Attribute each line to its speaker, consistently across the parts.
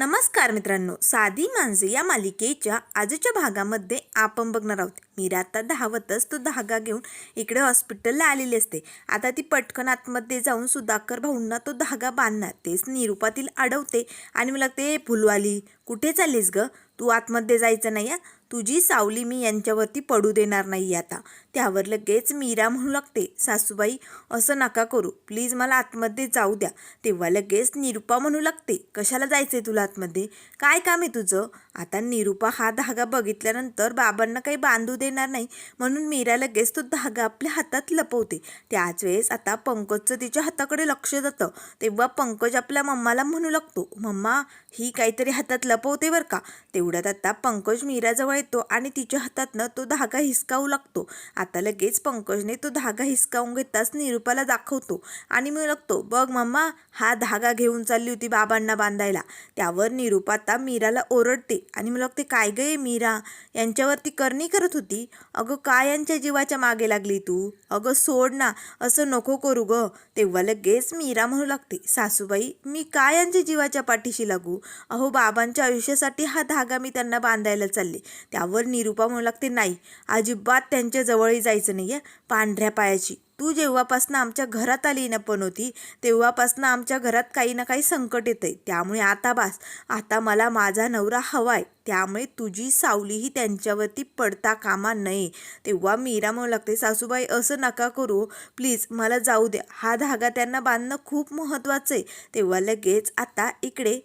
Speaker 1: नमस्कार मित्रांनो साधी माणसे या मालिकेच्या आजच्या भागामध्ये आपण बघणार आहोत. मीरा आता धावतच तो धागा घेऊन इकडे हॉस्पिटलला आलेली असते. आता ती पटकन आतमध्ये जाऊन सुधाकर भाऊंना तो धागा बांधणार. तेच निरूपातील अडवते आणि मला ते फुलवाली कुठे चाललीस ग? तू आतमध्ये जायचं नाही हा? तुझी सावली मी यांच्यावरती पडू देणार नाही आता. त्यावर लगेच मीरा म्हणू लागते सासूबाई असं नका करू. प्लीज मला आतमध्ये जाऊ द्या. तेव्हा लगेच निरुपा म्हणू लागते कशाला जायचंय तुला आतमध्ये? काय काम आहे तुझं? आता निरुपा हा धागा बघितल्यानंतर बाबांना काही बांधू देणार नाही म्हणून मीरा लगेच तो धागा आपल्या हातात लपवते. त्याच वेळेस आता पंकजचं तिच्या हाताकडे लक्ष जातं. तेव्हा पंकज आपल्या मम्माला म्हणू लागतो मम्मा ही काहीतरी हातात लपवते बरं का? तेवढ्यात आता पंकज मीराजवळ येतो आणि तिच्या हातातनं तो धागा हिसकावू लागतो. आता लगेच पंकजने तो धागा हिसकावून घेताच निरुपाला दाखवतो आणि मी लागतो बघ मम्मा हा धागा घेऊन चालली होती बाबांना बांधायला. त्यावर निरूपा आता मीराला ओरडते आणि मी लागते काय गे मीरा? यांच्यावरती करणी करत होती? अगं काय यांच्या जीवाच्या मागे लागली तू? अगं सोड ना असं नको करू ग. तेव्हा लगेच मीरा म्हणू लागते सासूबाई मी काय यांच्या जीवाच्या पाठीशी लागू? अहो बाबांच्या आयुष्यासाठी हा धागा मी त्यांना बांधायला चालले. त्यावर निरुपा म्हणू लागते नाही अजिबात त्यांच्या जवळही जायचं नाही आहे पांढऱ्या पायाची. तू जेव्हापासनं आमच्या घरात आली ना पण होती तेव्हापासनं आमच्या घरात काही ना काही संकट येतंय. त्यामुळे आता बास. आता मला माझा नवरा हवाय. त्यामुळे तुझी सावलीही त्यांच्यावरती पडता कामा नये. तेव्हा मीरा म्हणू लागते सासूबाई असं नका करू. प्लीज मला जाऊ द्या. हा धागा त्यांना बांधणं खूप महत्त्वाचं आहे. तेव्हा लगेच आता इकडे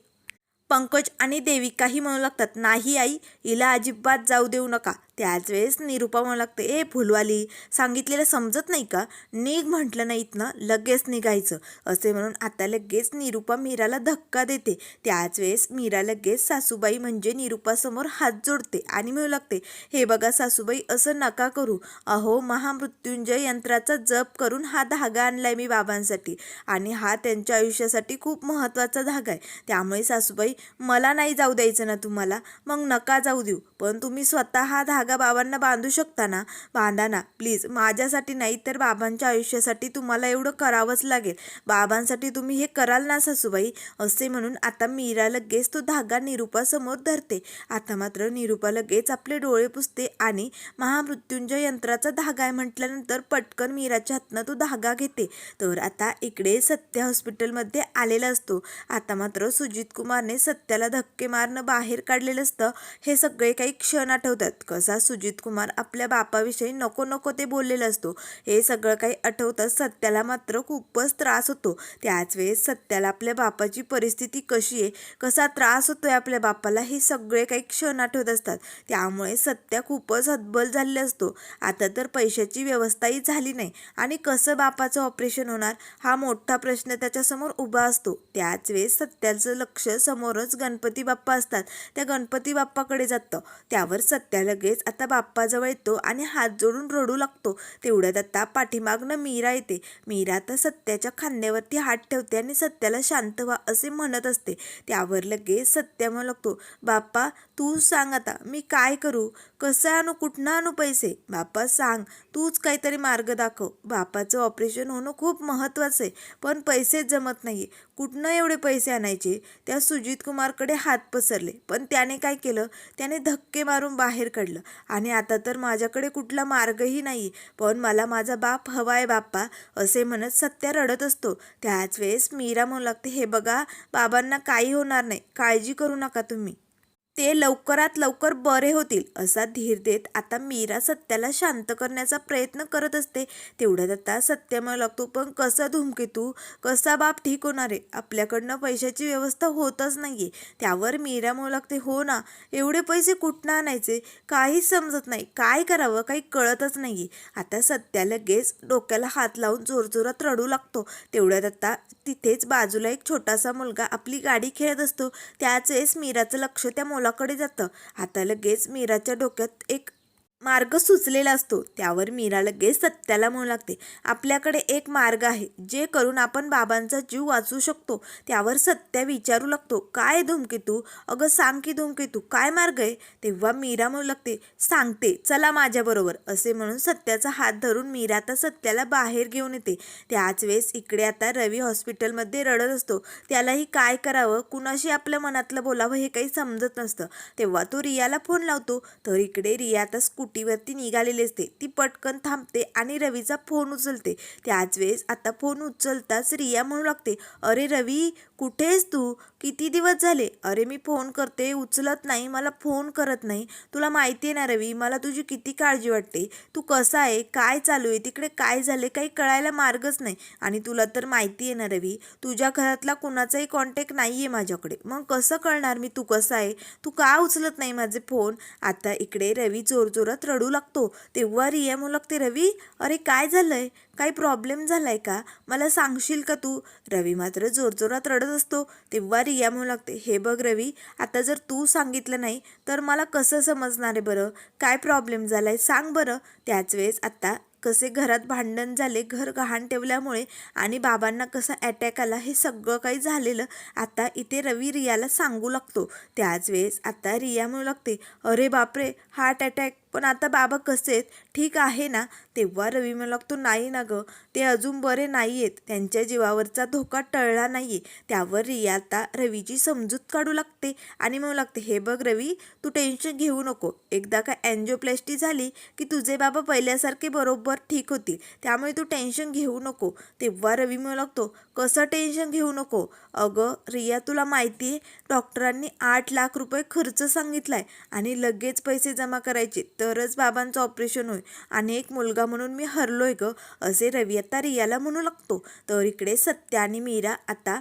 Speaker 1: पंकज आणि देविकाही म्हणू लागतात नाही आई हिला अजिबात जाऊ देऊ नका. त्याच वेळेस निरुपा म्हणू लागते ए फुलवाली सांगितलेलं समजत नाही का? निघ म्हटलं नाही इथनं लगेच निघायचं. असे म्हणून आता लगेच निरुपा मीराला धक्का देते. त्याच वेळेस मीरा लगेच सासूबाई म्हणजे निरुपासमोर हात जोडते आणि म्हणू लागते हे बघा सासूबाई असं नका करू. अहो महामृत्युंजय यंत्राचा जप करून हा धागा आणलाय मी बाबांसाठी आणि हा त्यांच्या आयुष्यासाठी खूप महत्त्वाचा धागा आहे. त्यामुळे सासूबाई मला नाही जाऊ द्यायचं ना तुम्हाला मग नका जाऊ देऊ पण तुम्ही स्वतः हा धागा बाबांना बांधू शकता ना बांधा ना प्लीज माझ्यासाठी नाही तर बाबांच्या आयुष्यासाठी तुम्हाला एवढं करावंच लागेल. बाबांसाठी तुम्ही हे कराल ना सासूबाई? असे म्हणून आता मीरा लगेच तो धागा निरुपासमोर धरते. आता मात्र निरुपा लगेच आपले डोळे पुसते आणि महामृत्युंजय यंत्राचा धागा आहे म्हटल्यानंतर पटकन मीराच्या हातनं तो धागा घेते. तर आता इकडे सत्य हॉस्पिटलमध्ये आलेला असतो. आता मात्र सुजित कुमारने सत्याला धक्के मारणं बाहेर काढलेलं असतं. हे सगळे काही क्षण आठवतात. कसा सुजित कुमार आपल्या बापाविषयी नको नको ते बोललेलं असतो. हे सगळं काही आठवतं सत्याला मात्र खूपच त्रास होतो. त्याच वेळेस सत्याला आपल्या बापाची परिस्थिती कशी आहे कसा त्रास होतोय आपल्या बापाला हे सगळे काही क्षण आठवत असतात. त्यामुळे सत्या खूपच हतबल झालेला असतो. आता तर पैशाची व्यवस्थाही झाली नाही आणि कसं बापाचं ऑपरेशन होणार हा मोठा प्रश्न त्याच्यासमोर उभा असतो. त्याच वेळेस सत्याचं लक्ष समोरच गणपती बाप्पा असतात. त्या गणपती बाप्पाकडे जातं. त्यावर सत्या लगेच आता बाप्पाजवळ येतो आणि हात जोडून रडू लागतो. तेवढ्यात आता पाठीमागनं मीरा येते. मीरा आता सत्याच्या खांद्यावरती हात ठेवते आणि सत्याला शांत व्हा असे म्हणत असते. त्यावर लगेच सत्या म्हणू लागतो. बाप्पा तू सांग आता मी काय करू? कसं आणू कुठनं आणू पैसे? बाप्पा सांग. तूच काहीतरी मार्ग दाखव. बापाचं ऑपरेशन होणं खूप महत्त्वाचं आहे पण पैसेच जमत नाही कुठनं एवढे पैसे आणायचे? त्या सुजित कुमारकडे हात पसरले पण त्याने काय केलं? त्याने धक्के मारून बाहेर काढलं. आणि आता तर माझ्याकडे कुठला मार्गही नाही पण मला माझा बाप हवा आहे बाप्पा असे म्हणत सत्या रडत असतो. त्याच वेळेस मीरा म्हणू लागते हे बघा बाबांना काही होणार नाही. काळजी करू नका तुम्ही. ते लवकरात लवकर बरे होतील असा धीर देत आता मीरा सत्याला शांत करण्याचा प्रयत्न करत असते. तेवढ्यात आता सत्य मला लागतो पण कसा धुमकेतू कसा बाप ठीक होणार आहे? आपल्याकडनं पैशाची व्यवस्था होतच नाही आहे त्यावर मीरा म्हणू लागते हो ना एवढे पैसे कुठनं आणायचे? काहीच समजत नाही. काय करावं? काही कळतच नाही आहे आता सत्या लगेच डोक्याला हात लावून जोरजोरात रडू लागतो. तेवढ्यात आता तिथेच बाजूला एक छोटासा मुलगा आपली गाडी खेळत असतो. त्याच वेळेस मीराचं लक्ष त्या मुलाकडे जातं. आता लगेच मीराच्या डोक्यात एक मार्ग सुचलेला असतो. त्यावर मीरा लगेच सत्याला म्हणू लागते. आपल्याकडे एक मार्ग आहे. जे करून आपण बाबांचा जीव वाचू शकतो. त्यावर सत्या विचारू लागतो. काय धूमकेतू अगं सांग की धूमकेतू काय मार्ग आहे? तेव्हा मीरा म्हणू लागते सांगते चला माझ्याबरोबर असे म्हणून सत्याचा हात धरून मीरा आता सत्याला बाहेर घेऊन येते. त्याच वेळेस इकडे आता रवी हॉस्पिटलमध्ये रडत असतो. त्यालाही काय करावं? कुणाशी आपल्या मनातलं बोलावं हे काही समजत नसतं. तेव्हा तो रियाला फोन लावतो. तर इकडे रिया आता ड्युटीवरती निघालेली असते. ती पटकन थांबते आणि रवीचा फोन उचलते. त्याच वेळेस आता फोन उचलताच रिया म्हणू लागते अरे रवी कुठेस तू? किती दिवस झाले? अरे मी फोन करते उचलत नाही मला फोन करत नाही. तुला माहिती आहे ना रवी मला तुझी किती काळजी वाटते. तू कसा आहे? काय चालू आहे? तिकडे काय झाले काही कळायला मार्गच नाही. आणि तुला तर माहिती आहे ना रवी तुझ्या घरातला कुणाचाही कॉन्टॅक्ट नाही आहे माझ्याकडे. मग कसं कळणार मी तू कसा आहे? तू का उचलत नाही माझे फोन? आता इकडे रवी जोरजोरात रडू लागतो. तेव्हा रिया म्हणू लागते रवी अरे काय झालंय? काही प्रॉब्लेम झालाय का? मला सांगशील का तू? रवी मात्र जोरजोरात रडत असतो. तेव्हा रिया म्हणू लागते हे बघ रवी आता जर तू सांगितलं नाही तर मला कसं समजणार आहे बरं? काय प्रॉब्लेम झालाय? सांग बरं. त्याच वेळेस आत्ता कसे घरात भांडण झाले घर गहाण ठेवल्यामुळे आणि बाबांना कसा अटॅक आला हे सगळं काही झालेलं आता इथे रवी रियाला सांगू लागतो. त्याच वेळेस आता रिया म्हणू लागते अरे बापरे हार्ट अटॅक पण आता बाबा कसे आहेत? ठीक आहे ना? तेव्हा रवी म्हणू लागतो नाही ना गं. ते अजून बरे नाही आहेत त्यांच्या जीवावरचा धोका टळला नाही आहे त्यावर रिया आता रवीची समजूत काढू लागते. आणि म्हणू लागते हे बघ रवी तू टेन्शन घेऊ नको. एकदा का अँजिओप्लॅस्टी झाली की तुझे बाबा पहिल्यासारखे बरोबर ठीक होतील. त्यामुळे तू टेन्शन घेऊ नको. तेव्हा रवी म्हणू लागतो कसं टेन्शन घेऊ नको? अगं रिया तुला माहिती आहे डॉक्टरांनी आठ लाख रुपये खर्च सांगितला आहे आणि लगेच पैसे जमा करायचे. तर तरच बाबांचं ऑपरेशन होईल. आणि एक मुलगा म्हणून मी हरलोय ग असे रवी आता रियाला म्हणू लागतो. तर इकडे सत्या आणि मीरा आता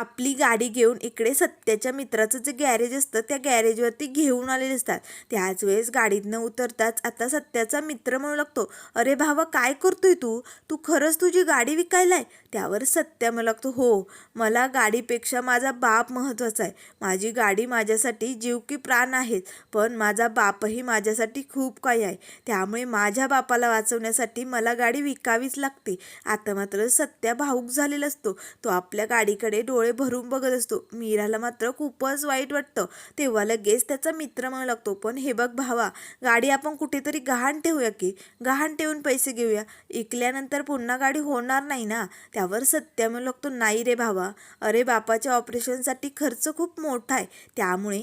Speaker 1: आपली गाडी घेऊन इकडे सत्याच्या मित्राचं जे गॅरेज असतं त्या गॅरेजवरती घेऊन आलेले असतात. त्याच वेळेस गाडीतनं उतरताच आता सत्याचा मित्र म्हणू लागतो अरे भावा काय करतोय तू? तू खरंच तुझी गाडी विकायलाय? त्यावर सत्या म्हणू लागतो हो मला गाडीपेक्षा माझा बाप महत्त्वाचा आहे. माझी गाडी माझ्यासाठी जीव की प्राण आहेत पण माझा बापही माझ्यासाठी खूप काही आहे. त्यामुळे माझ्या बापाला वाचवण्यासाठी मला गाडी विकावीच लागते. आता मात्र सत्या भाऊक झालेला असतो. तो आपल्या गाडीकडे डोळे भरून बघत असतो. मीराला मात्र खूपच वाईट वाटतं. तेव्हा लगेच त्याचा मित्र म्हणू लागतो पण हे बघ भावा गाडी आपण कुठेतरी गहाण ठेवूया की? गहाण ठेवून पैसे घेऊया. इकल्यानंतर पुन्हा गाडी होणार नाही ना? त्यावर सत्य म्हणू लागतो नाही रे भावा. अरे बापाच्या ऑपरेशनसाठी खर्च खूप मोठा आहे. त्यामुळे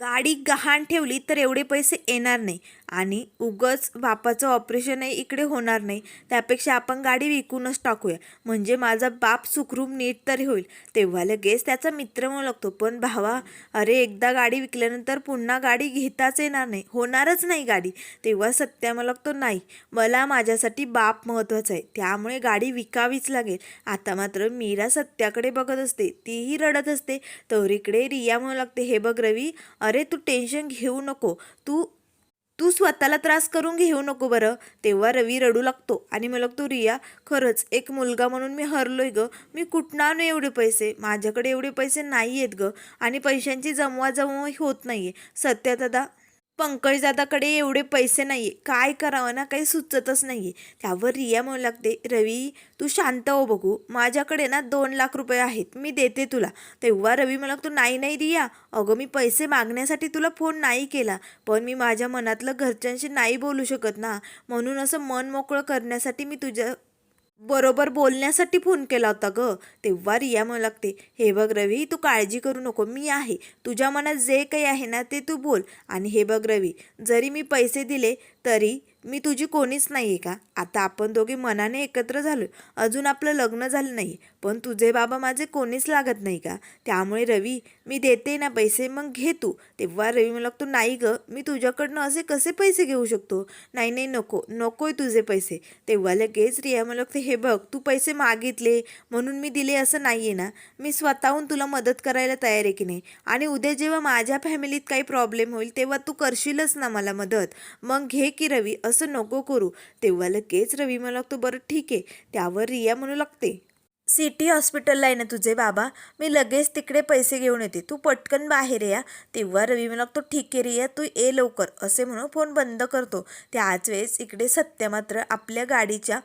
Speaker 1: गाडी गहाण ठेवली तर एवढे पैसे येणार नाही. आणि उगच बापाचं ऑपरेशन आहे इकडे होणार नाही. त्यापेक्षा आपण गाडी विकूनच टाकूया. म्हणजे माझा बाप सुखरूप नीट तरी होईल. तेव्हा लगेच त्याचा मित्र म्हणू लागतो पण भावा अरे एकदा गाडी विकल्यानंतर पुन्हा गाडी घेताच येणार नाही. होणारच नाही गाडी. तेव्हा सत्या मला लागतो नाही मला माझ्यासाठी बाप महत्त्वाचा आहे. त्यामुळे गाडी विकावीच लागेल. आता मात्र मीरा सत्याकडे बघत असते. तीही रडत असते. तर इकडे रिया म्हणू लागते हे बघ रवी अरे तू टेन्शन घेऊ नको. तू तू स्वतःला त्रास करून घेऊ नको बरं. तेव्हा रवी रडू लागतो आणि मला लागतो रिया खरंच एक मुलगा म्हणून मी हरलोय ग. मी कुठणार नाही एवढे पैसे? माझ्याकडे एवढे पैसे नाही आहेत ग. आणि पैशांची जमवाजमव होत नाही आहे सत्य दादा पंकजदादाकडे एवढे पैसे नाही आहे काय करावं ना काही सुचतच नाही आहे त्यावर रिया म्हणू लागते रवी तू शांत हो बघू. माझ्याकडे ना दोन लाख रुपये आहेत. मी देते तुला. तेव्हा रवी मला तू नाही नाही रिया. अगं मी पैसे मागण्यासाठी तुला फोन नाही केला. पण मी माझ्या मनातलं घरच्यांशी नाही बोलू शकत ना. म्हणून असं मन मोकळं करण्यासाठी मी तुझ्या बरोबर बोलण्यासाठी फोन केला होता ग. तेव्हा रिया म्हणू लागते हे बघ रवी तू काळजी करू नको मी आहे. तुझ्या मनात जे काही आहे ना ते तू बोल. आणि हे बघ रवी जरी मी पैसे दिले तरी मी तुझी कोणीच नाही आहे का? आता आपण दोघे मनाने एकत्र झालो अजून आपलं लग्न झालं नाही. पण तुझे बाबा माझे कोणीच लागत नाही का? त्यामुळे रवी मी देते ना पैसे मग घे तू. तेव्हा रवी मला लागतो नाही ग मी तुझ्याकडनं असे कसे पैसे घेऊ शकतो? नाही नाही नको नकोय तुझे पैसे. तेव्हा लगेच रिया मला लागते हे बघ तू पैसे मागितले म्हणून मी दिले असं नाही आहे ना. मी स्वतःहून तुला मदत करायला तयार आहे की नाही? आणि उद्या जेव्हा माझ्या फॅमिलीत काही प्रॉब्लेम होईल तेव्हा तू करशीलच ना मला मदत. मग घे की रवी असं नको करू. तेव्हा लगेच रवी मला लागतो बरं ठीक आहे. त्यावर रिया म्हणू लागते सिटी हॉस्पिटलला आहे ना तुझे बाबा. मी लगेच तिकडे पैसे घेऊन येते. तू पटकन बाहेर या तेव्हा रवी म्हणा तो ठीक आहे रिया तू ये लवकर. असे म्हणून फोन बंद करतो. त्याच वेळेस इकडे सत्यमात्र आपल्या गाडीच्या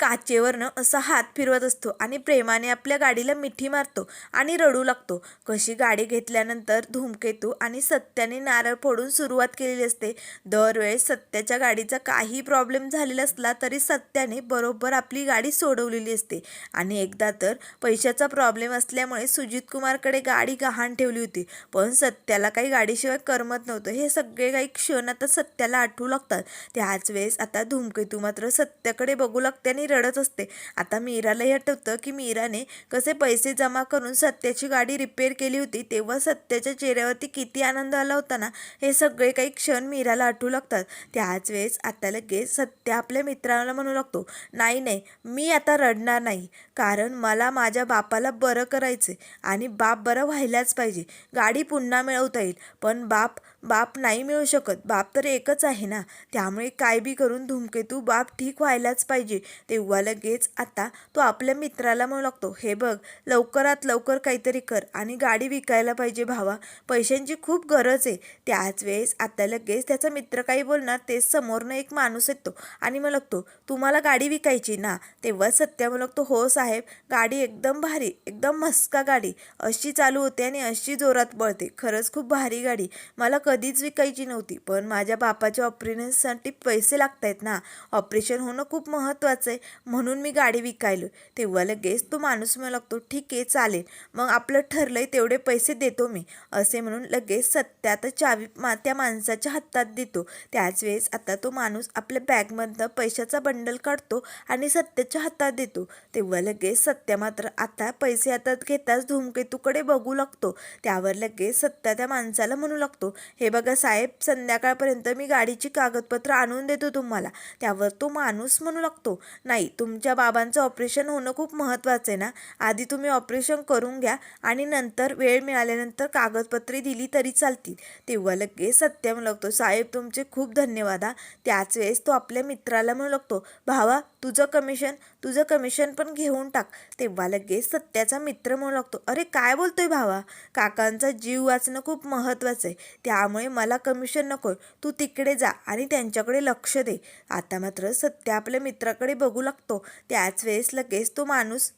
Speaker 1: काचेवरनं असा हात फिरवत असतो आणि प्रेमाने आपल्या गाडीला मिठी मारतो आणि रडू लागतो. कशी गाडी घेतल्यानंतर धूमकेतू आणि सत्याने नारळ फोडून सुरुवात केलेली असते. दरवेळेस सत्याच्या गाडीचा काही प्रॉब्लेम झालेला असला तरी सत्याने बरोबर आपली गाडी सोडवलेली असते. आणि एकदा तर पैशाचा प्रॉब्लेम असल्यामुळे सुजित कुमारकडे गाडी गहाण ठेवली होती. पण सत्याला काही गाडीशिवाय करमत नव्हतं. हे सगळे काही क्षण आता सत्याला आठवू लागतात. त्याच वेळेस आता धूमकेतू मात्र सत्याकडे बघू लागते आणि रडत असते. आता मीराला आठवतं की मीराने कसे पैसे जमा करून सत्याची गाडी रिपेअर केली होती तेव्हा सत्याच्या चेहऱ्यावरती किती आनंद आला होता ना? हे सगळे काही क्षण मीराला आठवू लागतात. त्याच वेळेस आता लगेच सत्या आपल्या मित्राला म्हणू लागतो नाही नाही मी आता रडणार नाही. कारण मला माझ्या बापाला बरं करायचं आणि बाप बरं व्हायलाच पाहिजे. गाडी पुन्हा मिळवता येईल. पण बाप बाप नाही मिळू शकत. बाप तर एकच आहे ना. त्यामुळे काय बी करून धूमकेतू बाप ठीक व्हायलाच पाहिजे. तेव्हा लगेच आता तो आपल्या मित्राला म्हणू लागतो हे बघ लवकरात लवकर काहीतरी कर आणि गाडी विकायला पाहिजे भावा. पैशांची खूप गरज आहे. त्याच वेळेस आता लगेच त्याचा मित्र काही बोलणार तेच समोरनं एक माणूस येतो आणि मग लागतो तुम्हाला गाडी विकायची ना? तेव्हा सत्या मग लागतो हो साहेब गाडी एकदम भारी एकदम मस्का गाडी. अशी चालू होते आणि अशी जोरात बळते खरंच खूप भारी गाडी. मला कधीच विकायची नव्हती पण माझ्या बापाच्या ऑपरेशनसाठी पैसे लागत आहेत ना. ऑपरेशन होणं खूप महत्त्वाचं आहे. म्हणून मी गाडी विकायलो. तेव्हा लगेच तो माणूस मला लागतो ठीक आहे चालेल. मग आपलं ठरलंय तेवढे पैसे देतो मी. असे म्हणून लगेच सत्यात चावी मा त्या माणसाच्या हातात देतो. त्याच वेळेस आता तो माणूस आपल्या बॅगमधनं पैशाचा बंडल काढतो आणि सत्याच्या हातात देतो. तेव्हा लगेच सत्या मात्र आता पैसे हातात घेताच धूमकेतूकडे बघू लागतो. त्यावर लगेच सत्या त्या माणसाला म्हणू लागतो हे बघा साहेब संध्याकाळपर्यंत मी गाडीची कागदपत्र आणून देतो तुम्हाला. त्यावर तो माणूस म्हणू लागतो नाही तुमच्या बाबांचं ऑपरेशन होणं खूप महत्त्वाचं आहे ना. आधी तुम्ही ऑपरेशन करून घ्या आणि नंतर वेळ मिळाल्यानंतर कागदपत्रे दिली तरी चालतील. तेव्हा लगेच सत्य लागतो साहेब तुमचे खूप धन्यवाद हा. त्याच वेळेस तो आपल्या मित्राला म्हणू लागतो भावा तुझं कमिशन तुझं कमिशन पण घेऊन टाक. तेव्हा लगेच सत्याचा मित्र म्हणू लागतो अरे काय बोलतोय भावा? काकांचा जीव वाचणं खूप महत्त्वाचं आहे. त्यामुळे मला कमिशन नको तू तिकडे जा आणि त्यांच्याकडे लक्ष दे. आता मात्र सत्या आपल्या मित्राकडे बघू लागतो. त्याच वेळेस लगेच तो माणूस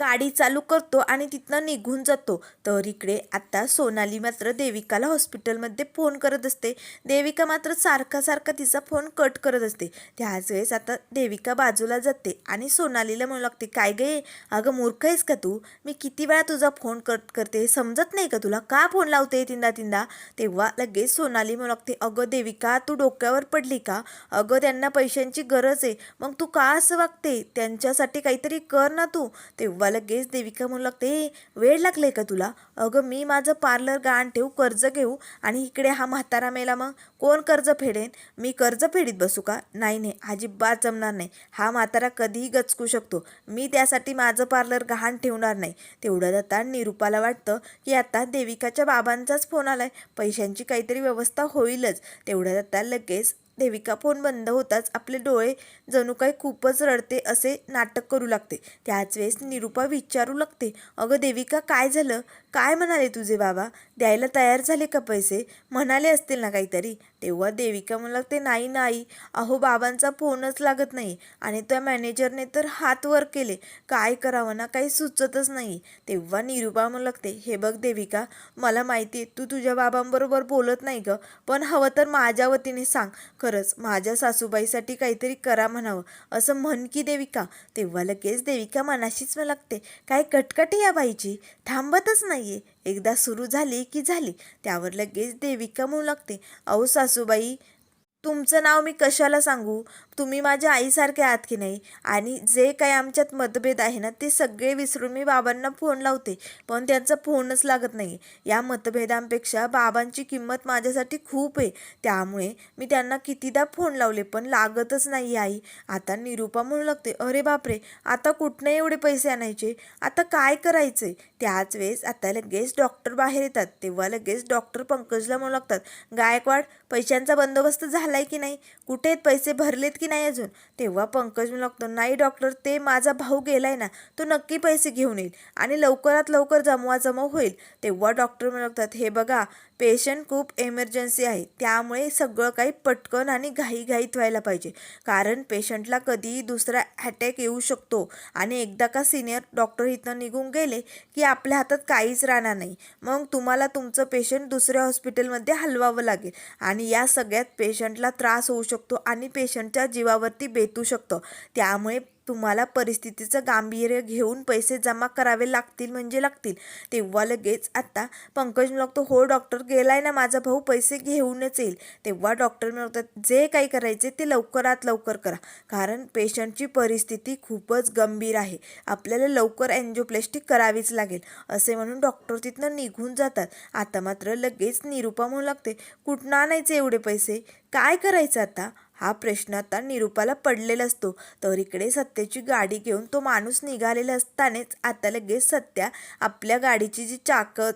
Speaker 1: गाडी चालू करतो आणि तिथनं निघून जातो. तर इकडे आता सोनाली मात्र देविकाला हॉस्पिटलमध्ये फोन करत असते. देविका मात्र सारखा सारखा तिचा फोन कट करत असते. त्याच वेळेस आता देविका बाजूला जाते आणि सोनालीला म्हणू लागते काय गे अगं मूर्ख आहेस का तू? मी किती वेळा तुझा फोन कट करते समजत नाही का तुला? का फोन लावते तिंदा तिंदा? तेव्हा लगेच सोनाली म्हणू लागते अगं देविका तू डोक्यावर पडली का? अगं त्यांना पैशांची गरज आहे. मग तू का असं वागते? त्यांच्यासाठी काहीतरी कर ना तू. तेव्हा लगेच देविका म्हणू लागते? वेळ लागलाय का तुला? अगं मी माझं पार्लर गाण ठेवू कर्ज घेऊ आणि इकडे हा म्हातारा मेला मग? कोण कर्ज फेडेन? मी कर्ज फेडीत बसू का? नाही नाही अजिबात जमणार नाही. हा म्हातारा कधीही गचकू शकतो. मी त्यासाठी माझं पार्लर गहाण ठेवणार नाही. तेवढं आता निरूपाला वाटतं की आता देविकाच्या बाबांचाच फोन आलाय. पैशांची काहीतरी व्यवस्था होईलच. तेवढं आता लगेच देविका फोन बंद होताच आपले डोळे जणू काही खूपच रडते असे नाटक करू लागते. त्याच वेळेस निरूपा विचारू लागते अगं देविका काय झालं? काय म्हणाले तुझे बाबा? द्यायला तयार झाले का पैसे? म्हणाले असतील ना काहीतरी? तेव्हा देविका म्हणू लागते नाही नाही. अहो बाबांचा फोनच लागत नाही आणि त्या मॅनेजरने तर हात वर केले. काय करावं ना काही सुचतच नाही. तेव्हा निरूपा म्हणू लागते हे बघ देविका मला माहिती आहे तू तुझ्या बाबांबरोबर बोलत नाही गं पण हवं तर माझ्या वतीने सांग. खरंच माझ्या सासूबाईसाठी काहीतरी करा म्हणावं. असं म्हण की देविका तेव्हा लगेच देविका मनाशीच लागते काय कटकट या बाईची? थांबतच नाहीये. एकदा सुरू झाली की झाली. त्यावर लगेच देविका म्हणू लागते. अहो सासूबाई तुमचं नाव मी कशाला सांगू? तुम्ही माझ्या आईसारखे आहात की नाही? आणि जे काही आमच्यात मतभेद आहे ना ते सगळे विसरून मी बाबांना फोन लावते. पण त्यांचा फोनच लागत नाही या मतभेदांपेक्षा बाबांची किंमत माझ्यासाठी खूप आहे. त्यामुळे मी त्यांना कितीदा फोन लावले पण लागतच नाही आई. आता निरूपा म्हणू लागते अरे बापरे आता कुठनं एवढे पैसे आणायचे? आता काय करायचे त्याच वेळेस आता लगेच डॉक्टर बाहेर येतात. तेव्हा लगेच डॉक्टर पंकजला म्हणू लागतात गायकवाड पैशांचा बंदोबस्त झालाय की नाही? कुठे आहेत? पैसे भरलेत की नाही अजून? तेव्हा पंकज म्हणू लागतो नाही डॉक्टर ते माझा भाऊ गेलाय ना तो नक्की पैसे घेऊन येईल आणि लवकरात लवकर जमवा जमव होईल. तेव्हा डॉक्टर म्हणू लागतात हे बघा पेशंट खूप एमर्जन्सी आहे त्यामुळे सगळं काही पटकन आणि घाईघाईत व्हायला पाहिजे. कारण पेशंटला कधीही दुसरा अटॅक येऊ शकतो आणि एकदा का सिनियर डॉक्टर इथनं निघून गेले की आपल्या हातात काहीच राहणार नाही. मग तुम्हाला तुमचं पेशंट दुसऱ्या हॉस्पिटलमध्ये हलवावं लागेल आणि या सगळ्यात पेशंटला त्रास होऊ शकतो आणि पेशंटच्या जीवावरती बेतू शकतं. त्यामुळे तुम्हाला परिस्थितीचं गांभीर्य घेऊन पैसे जमा करावे लागतील म्हणजे लागतील. तेव्हा लगेच आता पंकज लागतो हो डॉक्टर गेलाय ना माझा भाऊ पैसे घेऊनच येईल. तेव्हा डॉक्टर म्हणतात जे काही करायचे ते लवकरात लवकर करा. कारण पेशंटची परिस्थिती खूपच गंभीर आहे. आपल्याला लवकर अँजिओप्लास्टिक करावीच लागेल. असे म्हणून डॉक्टर तिथनं निघून जातात. आता मात्र लगेच निरुपा म्हणू लागते कुठनं आणायचे एवढे पैसे? काय करायचं आता? हा प्रश्न आता निरुपाला पडलेला असतो. तर इकडे सत्याची गाडी घेऊन तो माणूस निघालेला असतानाच आता लगेच सत्या आपल्या गाडीची जी चाकं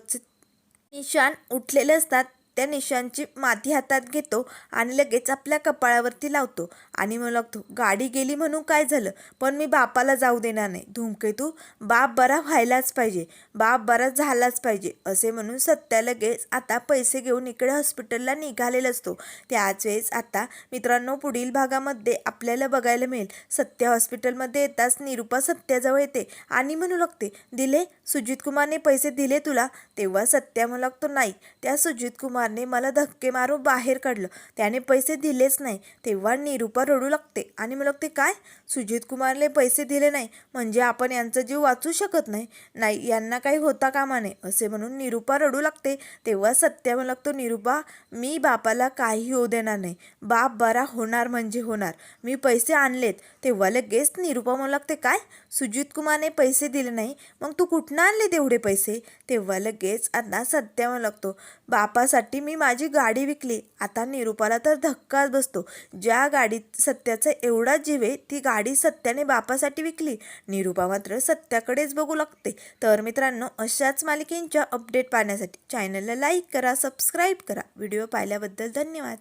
Speaker 1: निशान उठलेले असतात त्या निशांची माती हातात घेतो आणि लगेच आपल्या कपाळावरती लावतो. आणि मग लागतो गाडी गेली म्हणून काय झालं? पण मी बापाला जाऊ देणार नाही. धूमकेतू बाप बरा व्हायलाच पाहिजे. बाप बरा झालाच पाहिजे असे म्हणून सत्या लगेच आता पैसे घेऊन इकडे हॉस्पिटलला निघालेला असतो. त्याच वेळेस आता मित्रांनो पुढील भागामध्ये आपल्याला बघायला मिळेल. सत्या हॉस्पिटलमध्ये येताच निरुपा सत्याजवळ येते आणि म्हणू लागते दिले सुजित कुमारने पैसे दिले तुला तेव्हा सत्या मला तो नाही. त्या सुजित कुमारने मला धक्के मारून बाहेर काढलं. त्याने पैसे दिलेच नाही. तेव्हा निरूपा रडू लागते. आणि मला लागते काय? सुजित कुमारले पैसे दिले नाही. म्हणजे आपण यांचा जीव वाचू शकत नाही. नाही यांना काही होता कामा नये असे म्हणून निरुपा रडू लागते. तेव्हा सत्या मला लागतो निरुपा मी बापाला काही होऊ देणार नाही. बाप बरा होणार म्हणजे होणार. मी पैसे आणलेत. तेव्हा लगेच निरुपा म्हणू लागते काय? सुजित कुमारने पैसे दिले नाही. मग तू कुठनं आणले तेवढे पैसे? तेव्हा लगेच आता सत्या म्हणू लागतो बापासाठी मी माझी गाडी विकली. आता निरुपाला तर धक्काच बसतो. ज्या गाडीत सत्याचा एवढा जीव आहे ती गाडी सत्याने बापासाठी विकली. निरुपा मात्र सत्याकडेच बघू लागते. तर मित्रांनो अशाच मालिकेंच्या अपडेट पाहण्यासाठी चॅनलला लाईक करा सबस्क्राईब करा. व्हिडिओ पाहिल्याबद्दल धन्यवाद.